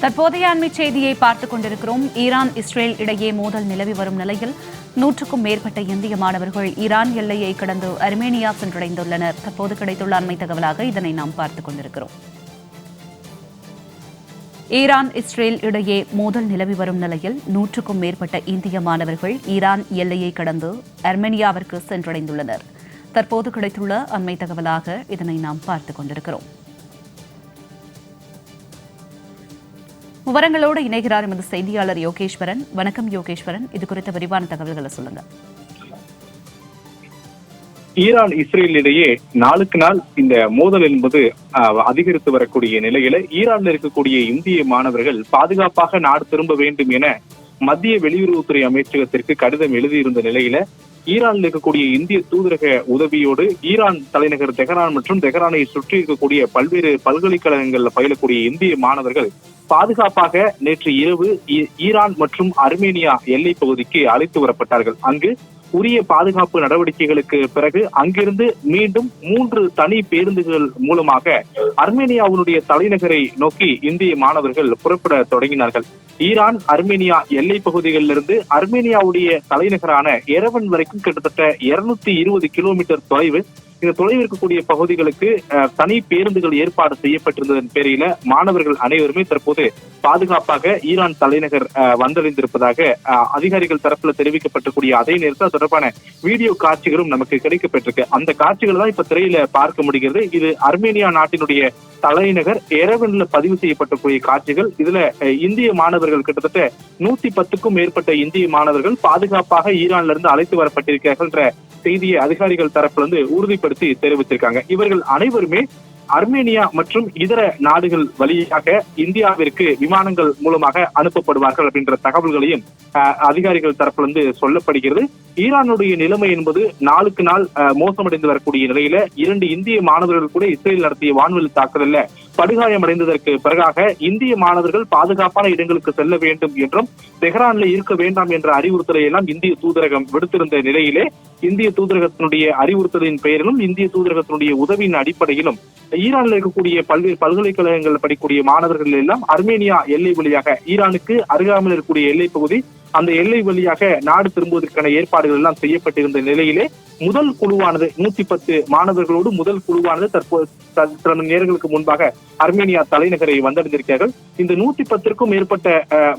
தற்போதைய அண்மை செய்தியை பார்த்துக் கொண்டிருக்கிறோம். ஈரான் இஸ்ரேல் இடையே மோதல் நிலவி வரும் நிலையில் நூற்றுக்கும் மேற்பட்ட இந்திய மாணவர்கள் ஈரான் எல்லையை கடந்து அர்மேனியா சென்றடைந்துள்ளனர். தற்போது கிடைத்துள்ள அண்மை தகவலாக இதனை நாம் பார்த்துக் கொண்டிருக்கிறோம். ஈரான் இஸ்ரேல் இடையே மோதல் நிலவி வரும் நிலையில் நூற்றுக்கும் மேற்பட்ட இந்திய மாணவர்கள் ஈரான் எல்லையை கடந்து அர்மேனியாவிற்கு சென்றடைந்துள்ளனர். தற்போது கிடைத்துள்ள அண்மை தகவலாக இதனை நாம் பார்த்துக் கொண்டிருக்கிறோம். விவரங்களோடு இணைகிறார் எமது செய்தியாளர் யோகேஸ்வரன். வணக்கம் யோகேஸ்வரன். இது குறித்த விரிவான தகவல்களை சொல்லுங்க. ஈரான் இஸ்ரேல் இடையே நாளுக்கு நாள் இந்த மோதல் என்பது அதிகரித்து வரக்கூடிய நிலையில ஈரானில் இருக்கக்கூடிய இந்திய மாணவர்கள் பாதுகாப்பாக நாடு திரும்ப வேண்டும் என மத்திய வெளியுறவுத்துறை அமைச்சகத்திற்கு கடிதம் எழுதியிருந்த நிலையில ஈரானில் இருக்கக்கூடிய இந்திய தூதரக உதவியோடு ஈரான் தலைநகர் தெஹரான் மற்றும் தெஹரானை சுற்றி இருக்கக்கூடிய பல்வேறு பல்கலைக்கழகங்கள்ல பயிலக்கூடிய இந்திய மாணவர்கள் பாதுகாப்பாக நேற்று இரவு ஈரான் மற்றும் அர்மேனியா எல்லை பகுதிக்கு அழைத்து வரப்பட்டார்கள். அங்கு உரிய பாதுகாப்பு நடவடிக்கைகளுக்கு பிறகு அங்கிருந்து மீண்டும் மூன்று தனி பேருந்துகள் மூலமாக அர்மேனியாவினுடைய தலைநகரை நோக்கி இந்திய மாணவர்கள் புறப்பட தொடங்கினார்கள். ஈரான் அர்மேனியா எல்லை பகுதிகளிலிருந்து அர்மேனியாவுடைய தலைநகரான எரவன் வரைக்கும் கிட்டத்தட்ட இருநூத்தி இருபது கிலோமீட்டர் தொலைவு இந்த தொலைவு இருக்கக்கூடிய பகுதிகளுக்கு தனி பேருந்துகள் ஏற்பாடு செய்யப்பட்டிருந்ததன் பேரில மாணவர்கள் அனைவருமே தற்போது பாதுகாப்பாக ஈரான் தலைநகர் அஹ், வந்தடைந்திருப்பதாக அதிகாரிகள் தரப்புல தெரிவிக்கப்பட்டக்கூடிய அதே நேரத்தில் தொடர்பான வீடியோ காட்சிகளும் நமக்கு கிடைக்கப்பட்டிருக்கு. அந்த காட்சிகள் தான் இப்ப திரையில பார்க்க முடிகிறது. இது அர்மேனியா நாட்டினுடைய தலைநகர் எரவன்ல பதிவு செய்யப்பட்டக்கூடிய காட்சிகள். இதுல இந்திய மாணவர்கள் கிட்டத்தட்ட நூத்தி பத்துக்கும் மேற்பட்ட இந்திய மாணவர்கள் பாதுகாப்பாக ஈரான்ல இருந்து அழைத்து வரப்பட்டிருக்கிறார்கள் செய்தியை அதிகாரிகள் தரப்புல இருந்து உறுதிப்படுத்தி தெரிவித்திருக்காங்க இவர்கள் அனைவருமே அர்மேனியா மற்றும் இதர நாடுகள் வழியாக இந்தியாவிற்கு விமானங்கள் மூலமாக அனுப்பப்படுவார்கள் அப்படின்ற தகவல்களையும் அதிகாரிகள் தரப்பிலிருந்து சொல்லப்படுகிறது. ஈரானுடைய நிலைமை என்பது நாளுக்கு நாள் மோசமடைந்து வரக்கூடிய நிலையில இரண்டு இந்திய மாணவர்கள் கூட இஸ்ரேல் நடத்திய வான்வெளி தாக்குதல்ல படுகாயமடைந்ததற்கு பிறகாக இந்திய மாணவர்கள் பாதுகாப்பான இடங்களுக்கு செல்ல வேண்டும் என்றும் தெஹ்ரான்ல இருக்க வேண்டாம் என்ற அறிவுறுத்தலை எல்லாம் இந்திய தூதரகம் விடுத்திருந்த நிலையிலே இந்திய தூதரகத்தினுடைய அறிவுறுத்தலின் பெயரிலும் இந்திய தூதரகத்தினுடைய உதவியின் அடிப்படையிலும் ஈரான்ல இருக்கக்கூடிய பல்வேறு பல்கலைக்கழகங்கள் படிக்கக்கூடிய மாணவர்கள் எல்லாம் அர்மேனியா எல்லை வழியாக ஈரானுக்கு அருகாமையில் இருக்கக்கூடிய எல்லை பகுதி அந்த எல்லை வழியாக நாடு திரும்புவதற்கான ஏற்பாடுகள் எல்லாம் செய்யப்பட்டிருந்த நிலையிலே முதல் குழுவானது நூத்தி பத்து மாணவர்களோடு முதல் குழுவானது தற்போது சில மணி நேரங்களுக்கு முன்பாக அர்மேனியா தலைநகரை வந்தடைந்திருக்கிறார்கள். இந்த நூத்தி பத்திற்கும் மேற்பட்ட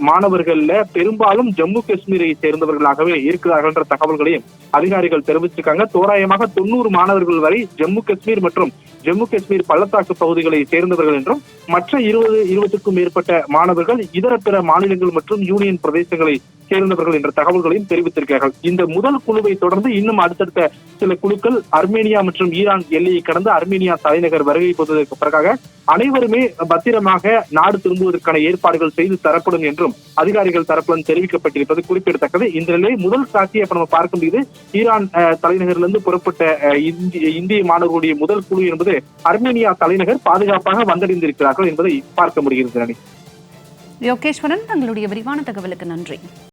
மாணவர்கள்ல பெரும்பாலும் ஜம்மு காஷ்மீரை சேர்ந்தவர்களாகவே இருக்கிறார்கள் என்ற தகவல்களையும் அதிகாரிகள் தெரிவிச்சிருக்காங்க. தோராயமாக தொண்ணூறு மாணவர்கள் வரை ஜம்மு காஷ்மீர் மற்றும் ஜம்மு காஷ்மீர் பள்ளத்தாக்கு பகுதிகளை சேர்ந்தவர்கள் என்றும் மற்ற இருபது இருபதுக்கும் மேற்பட்ட மாணவர்கள் இதர பிற மாநிலங்கள் மற்றும் யூனியன் பிரதேசங்களை சேர்ந்தவர்கள் என்ற தகவல்களையும் தெரிவித்திருக்கிறார்கள். இந்த முதல் குழுவை தொடர்ந்து இன்னும் அடுத்தடுத்த சில குழுக்கள் அர்மேனியா மற்றும் ஈரான் எல்லையை கடந்து அர்மேனியா தலைநகர் வருகை போவதற்கு பிறகாக அனைவருமே பத்திரமாக நாடு திரும்புவதற்கான ஏற்பாடுகள் செய்து தரப்படும் என்றும் அதிகாரிகள் தரப்புடன் தெரிவிக்கப்பட்டிருப்பது குறிப்பிடத்தக்கது. இந்த நிலையில் முதல் சாட்சியை இப்ப நம்ம பார்க்க முடியுது ஈரான் தலைநகரிலிருந்து புறப்பட்ட இந்திய இந்திய மாணவர்களுடைய முதல் குழு என்பது அர்மேனியா தலைநகர் பாதுகாப்பாக வந்தடைந்திருக்கிறார்கள் என்பதை பார்க்க முடிகிறது யோகேஸ்வரன் தங்களுடைய விரிவான தகவலுக்கு நன்றி.